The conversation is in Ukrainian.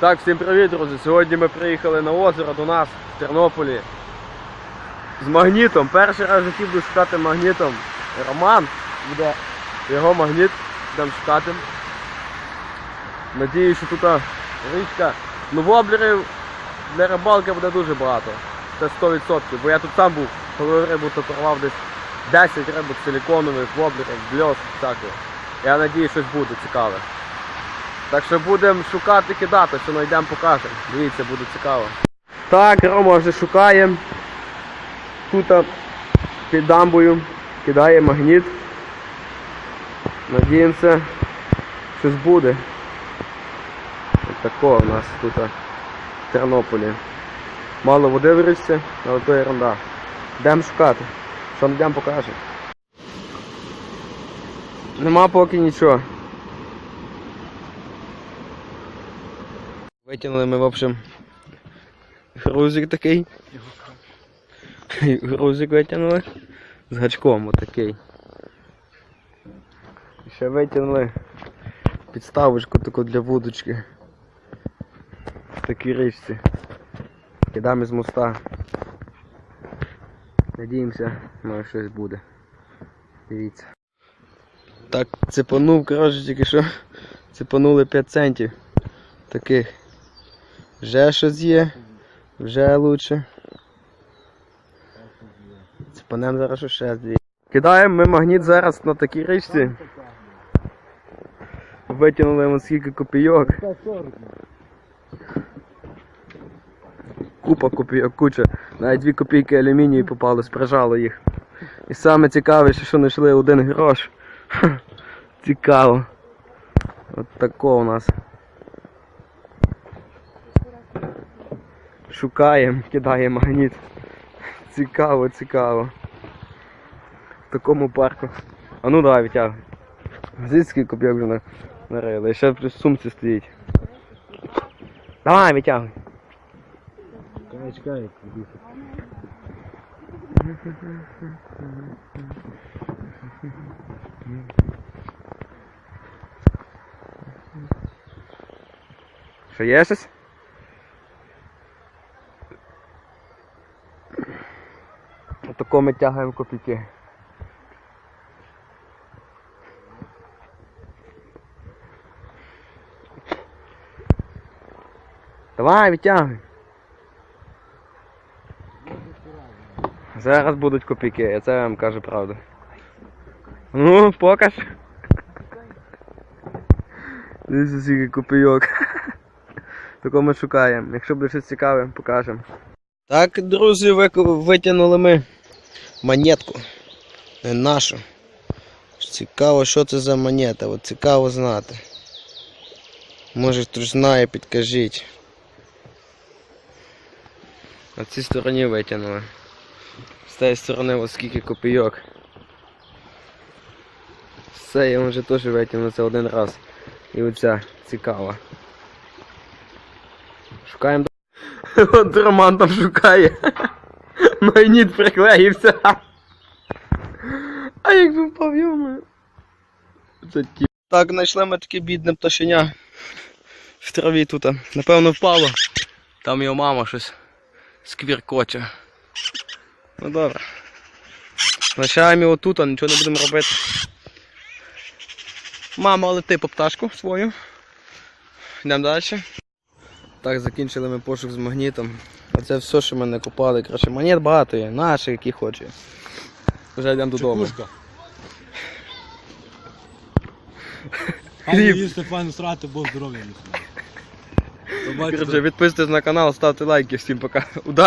Так, всім привіт, друзі. Сьогодні ми приїхали на озеро до нас в Тернополі з магнітом. Перший раз в житті шукати магнітом. Роман буде його магніт, будемо шукати. Надію, що тут річка. Ну воблерів для рибалки буде дуже багато. Це 100%. Бо я тут сам був, коли рибу то десь 10 рибок силіконових, воблерів, бльос, всякого. Я надію, щось буде цікаве. Так що будемо шукати, кидати, що знайдемо, покажемо. Дивіться, буде цікаво. Так, Рома вже шукає. Тут під дамбою кидає магніт. Надіємося, щось буде. Ось такого у нас тут в Тернополі. Мало води в але то ерунда. Йдемо шукати. Що знайдемо, покажемо. Нема поки нічого. Витягнули ми, в общем, грузик такий. Грузик витягнули з гачком отакий. І ще витягнули підставочку таку для вудочки. В такій річці. Кидаємо з моста. Надіємося, може щось буде. Дивіться. Так, цепанув, коротше, тільки що цепанули 5 центів таких. Вже щось є, вже лучше. Цепанем зараз ще дві. Кидаємо ми магніт зараз на такій річці. Витягнули вон скільки копійок. Купа копійок, куча. Навіть дві копійки алюмінію попалось, прижало їх. І саме цікавіше, що знайшли один грош. Цікаво. От тако у нас. Шукаємо, кидаємо магніт. Цікаво, цікаво. В такому парку. А ну давай витягуй. Звідки копійок вже на- нарили. Ще в сумці стоїть. Давай, витягуй. Чекай, чекай. Що є щось? Отако ми тягаємо копійки. Давай, витягуй. Зараз будуть копійки, я це вам кажу правду. Ну, покаж. Дивіться, скільки копійок. Тако ми шукаємо. Якщо буде щось цікаве, покажемо. Так, друзі, витягнули ми монетку. Не нашу. Цікаво, що це за монета, от цікаво знати. Може хтось знає, підкажіть. На цій стороні витягнули. З цієї сторони ось скільки копійок. Все, я вже теж витягнув це один раз. І оця цікава. Шукаємо. От Роман там шукає. Магніт приклеївся. А як би впав йому. Так, знайшли ми таке бідне пташеня в траві тут. Напевно впало. Там його мама щось сквіркоче. Ну добре. Лишаємо його тут, а нічого не будемо робити. Мама лети по пташку свою. Йдемо далі. Так, закінчили ми пошук з магнітом. Оце все, що ми не купали. Коротше, монет багато є, наших, які хоче. Вже йдемо додому. Чекушка. Хліб. Їсти файно срати, бо здоров'я Коротше, підписуйтесь на канал, ставте лайки, всім пока. Удачі!